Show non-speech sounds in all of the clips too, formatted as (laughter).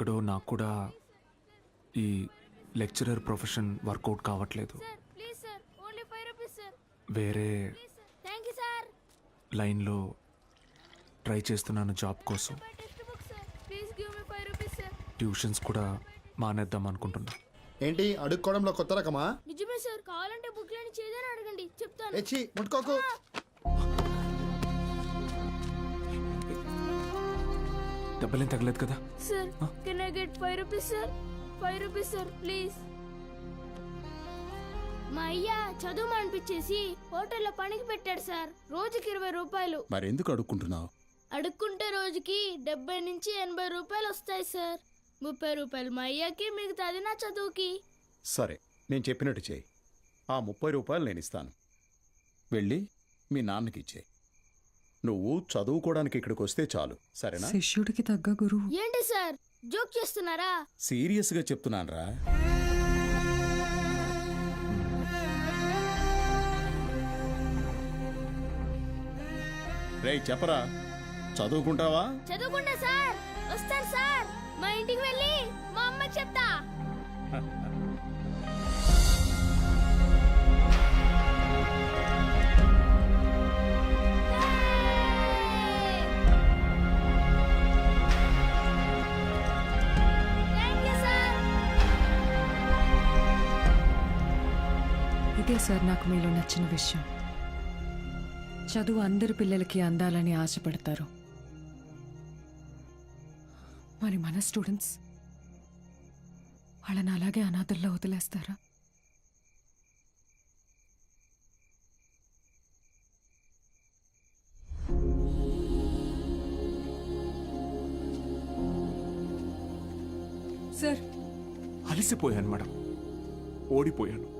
ఎక్కడో నాకు కూడా ఈ లెక్చరర్ ప్రొఫెషన్ వర్కౌట్ కావట్లేదు. Sir please sir only five rupees sir. వేరే please sir thank you sir. లైన్లో ట్రై చేస్తున్నాను జాబ్ కోసం. ట్యూషన్స్ కూడా మానేద్దాం అనుకుంటున్నా. ఏంటి అడుక్కోవడంలో కొత్త రకమా? నిజమే సార్ కావాలంటే బుక్ లేని చేదని అడగండి. చెప్తాను. ముట్టుకోకు. దెబ్బలేం తగలేదు కదా? Sir can I get five rupees sir five rupees sir please మా అయ్య చదువు అనిపించేసి హోటల్లో పనికి పెట్టాడు సార్ రోజుకి ఇరవై రూపాయలు. మరెందుకు అడుక్కుంటున్నావు? అడుక్కుంటే రోజుకి డెబ్బై నుంచి ఎనభై రూపాయలు వస్తాయి సార్ ముప్పై రూపాయలు మా అయ్యకి మిగతాది నా చదువుకి. సరే నేను చెప్పినట్టు చేయి. ఆ ముప్పై రూపాయలు నేను ఇస్తాను. వెళ్ళి మీ నాన్నకి ఇచ్చే నువ్వు చదువుకోవడానికి ఇక్కడికి వస్తే చాలు. సరేనా? శిష్యుడికి తగ్గ గురువు. ఏంటి సార్? జోక్ చేస్తున్నారా? సీరియస్గా చెప్తున్నానురా. రేయ్ చెప్పరా? చదువుకుంటావా? చదువుకుంటా సార్. వస్తాను సార్. మా ఇంటికి వెళ్ళి మా అమ్మకి చెప్తా. (laughs) సార్ నాకు మీలో నచ్చిన విషయం. చదువు అందరి పిల్లలకి అందాలని ఆశపడతారు. మరి మన స్టూడెంట్స్? వాళ్ళని అలాగే అనాథల్లో వదిలేస్తారా? సార్. అలసిపోయాను మేడం. ఓడిపోయాను.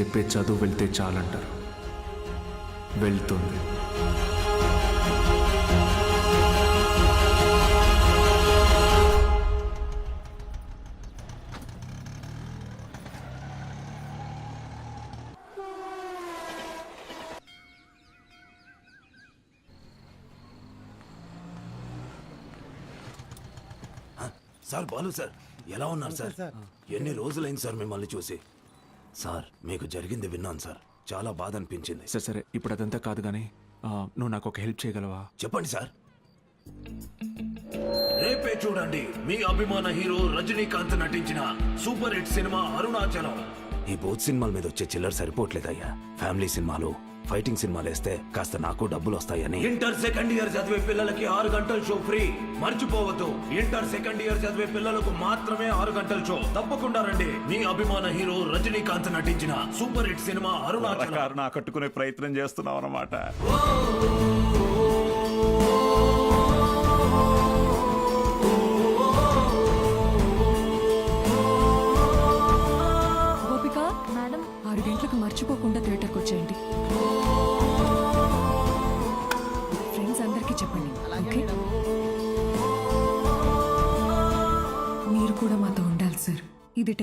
చెప్పే చదువు వెళ్తే చాలంటారు. వెళ్తుంది. సార్ బాలు సార్ ఎలా ఉన్నారు సార్? ఎన్ని రోజులైంది సార్ మిమ్మల్ని చూసి? సార్ మీకు జరిగింది విన్నాను సార్. చాలా బాధ అనిపించింది. సరే సరే ఇప్పుడు అదంతా కాదు కానీ నువ్వు నాకు ఒక హెల్ప్ చేయగలవా? చెప్పండి సార్. రేపే చూడండి మీ అభిమాన హీరో రజనీకాంత్ నటించిన సూపర్ హిట్ సినిమా అరుణాచలం. ఈ బోత్ సినిమాల మీద వచ్చే చిల్లర సరిపోవట్లేదయ్యా. ఫ్యామిలీ సినిమాలు ఫైటింగ్ సినిమాలు వేస్తే కాస్త నాకు డబ్బులు వస్తాయని. ఇంటర్ సెకండ్ ఇయర్ చదివే పిల్లలకి ఆరు గంటల షో ఫ్రీ. మర్చిపోవద్దు. ఇంటర్ సెకండ్ ఇయర్ చదివే పిల్లలకు మాత్రమే ఆరు గంటల షో. తప్పకుండా రండి. మీ అభిమాన హీరో రజనీకాంత్ నటించిన సూపర్ హిట్ సినిమా అరుణాచలం. కారణం ఆకట్టుకునే ప్రయత్నం చేస్తున్నావు అన్నమాట.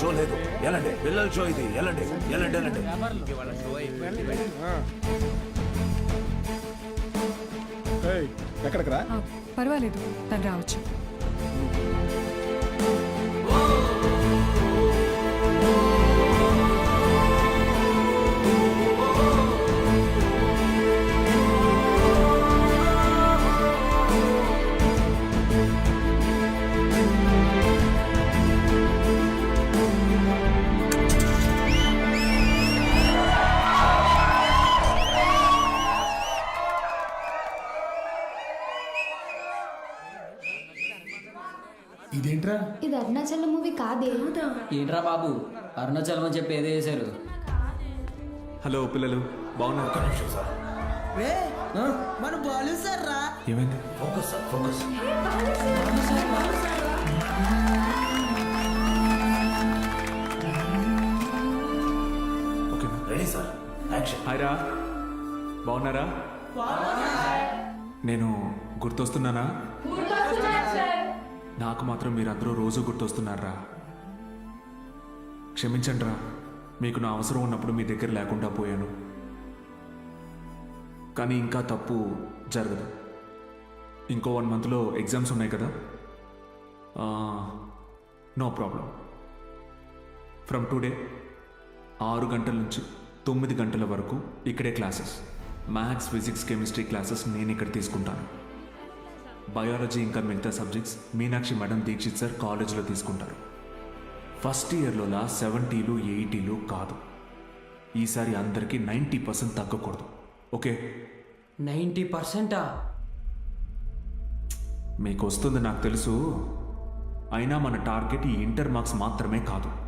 షో లేదు. ఎలాంటి? పిల్లల షో ఇది. ఎలాంటి? ఎలాంటి? ఎలాంటి? ఎక్కడికి రా? పర్వాలేదు. తను రావచ్చు. అరుణాచలం మూవీ కాదే? ఏంట్రా బాబు? అరుణాచలం అని చెప్పి ఏదో చేశారు. హలో పిల్లలు బాగున్నారు? మన బాలు సార్. రా ఏమైంది? Focus sir focus. ఓకేనా? Ready sir. యాక్షన్. హాయ్ రా బాగున్నారా నేను గుర్తొస్తున్నానా? నాకు మాత్రం మీరందరూ రోజు గుర్తొస్తున్నారా క్షమించండి రా మీకు నా అవసరం ఉన్నప్పుడు మీ దగ్గర లేకుండా పోయాను. కానీ ఇంకా తప్పు జరగదు. ఇంకో వన్ మంత్లో ఎగ్జామ్స్ ఉన్నాయి కదా? No problem. ఫ్రమ్ టుడే ఆరు గంటల నుంచి తొమ్మిది గంటల వరకు ఇక్కడే classes. Maths physics chemistry classes నేను ఇక్కడ తీసుకుంటాను. బయాలజీ ఇంకా మిగతా subjects Meenakshi madam Dixit sir కాలేజ్లో తీసుకుంటారు. ఫస్ట్ ఇయర్లోలా సెవెంటీలు ఎయిటీలు కాదు. ఈసారి అందరికీ నైంటీ పర్సెంట్ తగ్గకూడదు. ఓకే? నైంటీ పర్సెంటా? మీకు వస్తుంది నాకు తెలుసు. అయినా మన టార్గెట్ ఈ ఇంటర్ మార్క్స్ మాత్రమే కాదు.